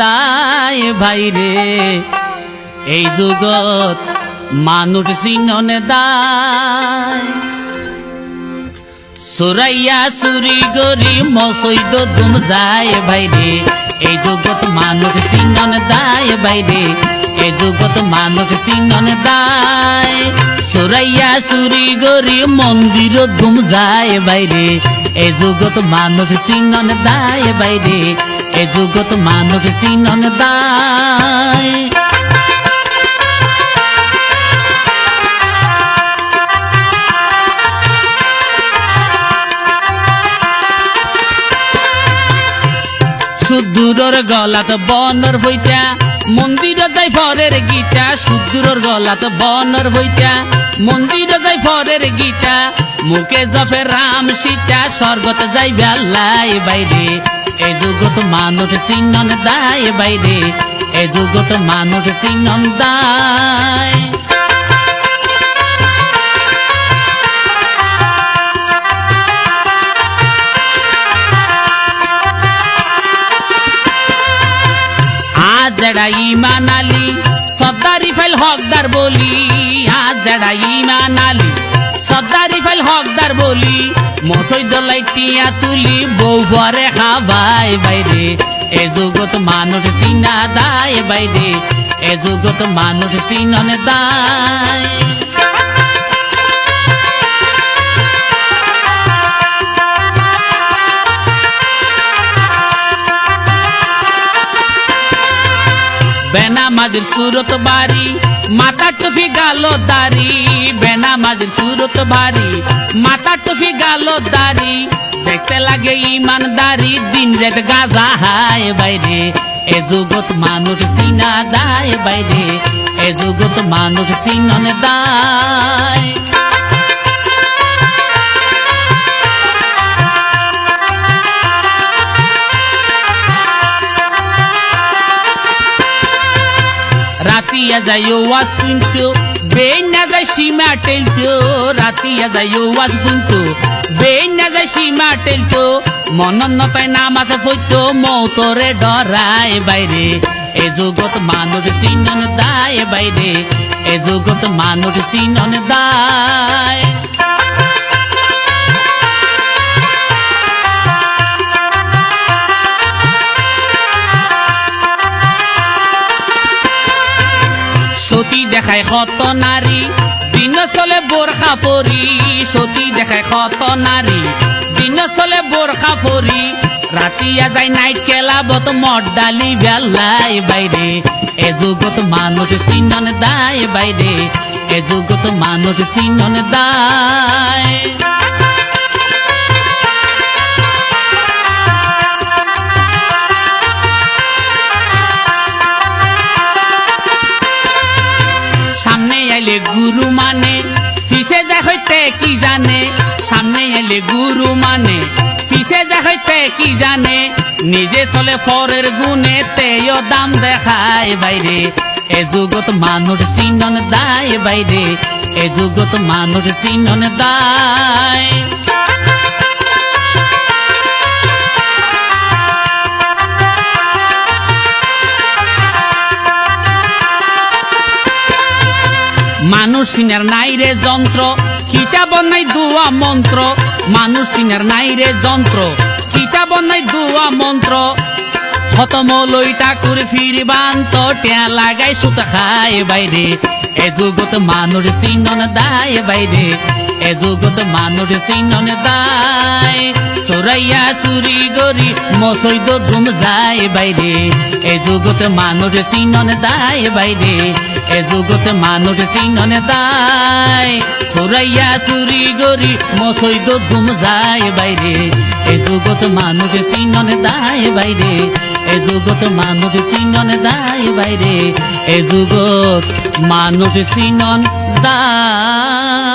দায় ভাইরে। এই যুগত মানুষ চিননে দায়। সুরাইয়া চুরি গরি মসৈদ দুম যায় বাইরে এই যুগত মানুষ চিনন দায় বাইরে এই যুগত মানুষ চিনন দায়। সুরাইয়া চুরি গরি মন্দির দুম যায় বাইরে এই যুগত মানুষ চিনন দায় বাইরে এই যুগত মানুষ চিনন দায় সুদূরর গলাত বনর হইতা, মন্দির যাই ফরের গীতা, সুদূরর গলাত বনর হইতা, মন্দির যাই ফরের গীতা, মুখে জপে রাম সীতা, স্বর্গত যাই বেলাই বাইরে। এই যুগত মানুষ চিহ্নন দায় বাইরে। এই যুগত মানুষ চিহ্নন দায়। যারা ইমান আলী সর্দারি ফাইল হকদার বলি আজ যারা ইমান আলী সর্দারি ফেল হকদার বলি মসই দলাই টিয়া তুলি, বউ বরে খাবাই বাইরে। এ যুগত মানুষ চিনা দায় বাইরে, এ যুগত মানুষ চিননে দায়। বেনামাজের সুরত বাড়ি, মাথা টুফি গাল দাড়ি বেনামাজের সুরত বাড়ি, মাথা টুফি গাল দাড়ি, দেখতে লাগে ইমানদারি, দিন রেট গাজা হায় বাইরে। এ যুগত মানুষ সিনা দায় বাইরে, এ যুগত মানুষ সিনন দায়। রাতিয়া যাইও ওয়াজ শুনতো বেন না যায় সীমা টেলতো রাতিয়া যাইও ওয়াজ শুনতো বেন না যায় সীমা টেলতো মনন্নতায় আছে ফইতো মৌতরে ডরায় বাইরে এ জগত মানুষ সিনন দায় বাইরে এ জগত মানুষ সিনন দায় দেখায় কত নারী, দিন চলে বোরখা পরি, সতী দেখায় কত নারী, দিন চলে বোরখা পরি রাতিয়া যায় নাইট খেলাবত মদ ডালি বেলাই বাইরে, এ যুগত মানুষ সিনন দায় বাইরে, এ যুগত মানুষ সিনন দায়। পিছে যা হইতে কি জানে? সামনে এলে গুরু মানে। পিছে যা হইতে কি জানে? নিজে চলে ফরের গুণে তেও দাম দেখায় বাইরে। এ যুগত মানুষ চিনন দায় বাইরে। এ যুগত মানুষ চিনন দায় মানুষ সিনার নাই রে যন্ত্র। কিতা বনাই দুয়া মন্ত্র? মানুষ সিনার নাই রে যন্ত্র। কিতা বনাই দুয়া মন্ত্র? খতম লই ঠাকুর ফিরিবান্ত টেয়া লাগাই সুতা খায় বাইরে। এ যুগত মানুষ চিনন দায় বাইরে। এ যুগত মানুষ চিনন দায়। চোরাইয়া চুরি গরি মসৈদ ধুম যায় বাইরে। এ যুগত মানুষ চিনন দায় বাইরে। এ যুগত মানুষ সিংহনে দায়। সুরাইয়া সুরি গরি মসৈদ ধুম যায় বাইরে। এ জগত মানুষ সিংহনে দায় বাইরে। এ জগত মানুষ সিংহনে দায় বাইরে। এ জগত মানুষ সিংহন দায়।